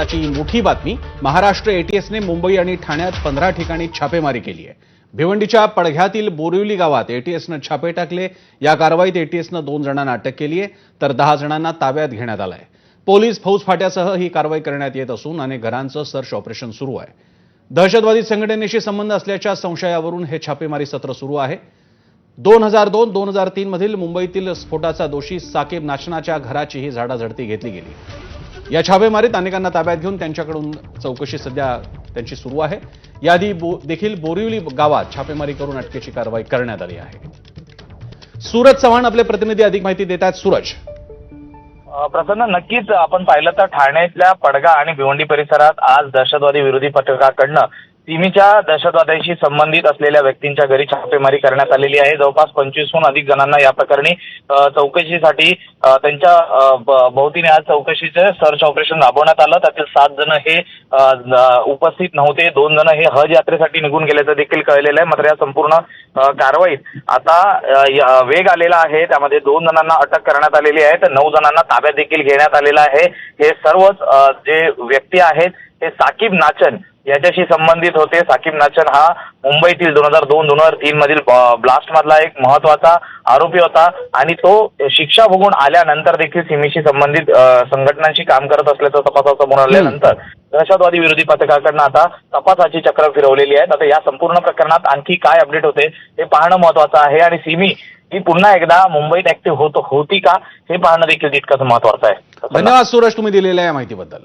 आताची मोठी बातमी महाराष्ट्र एटीएसने मुंबई आणि ठाण्यात पंधरा ठिकाणी छापेमारी केली आहे. भिवंडीच्या पडघ्यातील बोरिवली गावात एटीएसनं छापे टाकले. या कारवाईत एटीएसनं दोन जणांना अटक केली आहे तर दहा जणांना ताब्यात घेण्यात आलं आहे पोलीस फौजफाट्यासह ही कारवाई करण्यात येत असून अनेक घरांचं सर्च ऑपरेशन सुरू आहे. दहशतवादी संघटनेशी संबंध असल्याच्या संशयावरून हे छापेमारी सत्र सुरू आहे. दोन हजार दोन दोन हजार तीनमधील मुंबईतील स्फोटाचा दोषी साकीब नाशनाच्या घराचीही झाडाझडती घेतली गेली. या छापेमारीत अनेकांना ताब्यात घेऊन त्यांच्याकडून चौकशी सध्या त्यांची सुरू आहे. याआधी बो देखील बोरिवली गावात छापेमारी करून अटकेची कारवाई करण्यात आली आहे. सूरज चव्हाण आपले प्रतिनिधी अधिक माहिती देत आहेत सूरज प्रसन्न नक्कीच आपण पाहिलं तर ठाण्यातल्या पडगा आणि भिवंडी परिसरात आज दहशतवादी विरोधी पथकाकडनं सिमीच्या दहशतवाद्यांशी संबंधित असलेल्या व्यक्तींच्या घरी छापेमारी करण्यात आलेली आहे. जवळपास पंचवीसहून अधिक जणांना या प्रकरणी चौकशीसाठी त्यांच्या भोवतीने आज चौकशीचं सर्च ऑपरेशन राबवण्यात आलं. त्यातील सात जण हे उपस्थित नव्हते. दोन जण हे हज यात्रेसाठी निघून गेल्याचं देखील कळलेलं आहे. मात्र या संपूर्ण कारवाईत आता वेग आलेला आहे. त्यामध्ये दोन जणांना अटक करण्यात आलेली आहे. तर नऊ जणांना ताब्यात देखील घेण्यात आलेला आहे. हे सर्वच जे व्यक्ती आहेत हे साकीब नाचन याच्याशी संबंधित होते साकीब नाचन हा मुंबईतील दोन हजार दोन दोन हजार तीन मधील ब्लास्ट मधला एक महत्त्वाचा आरोपी होता आणि तो शिक्षा भोगून आल्यानंतर देखील सिमीशी संबंधित संघटनांशी काम करत असल्याचं तपासात समोर आल्यानंतर दहशतवादी विरोधी पथकाकडनं आता तपासाची चक्र फिरवलेली आहेत आता या संपूर्ण प्रकरणात आणखी काय अपडेट होते हे पाहणं महत्वाचं आहे आणि सिमी ही पुन्हा एकदा मुंबईत ऍक्टिव्ह होत होती का हे पाहणं देखील तितकंच महत्वाचं आहे. धन्यवाद सूरज तुम्ही दिलेल्या या माहितीबद्दल.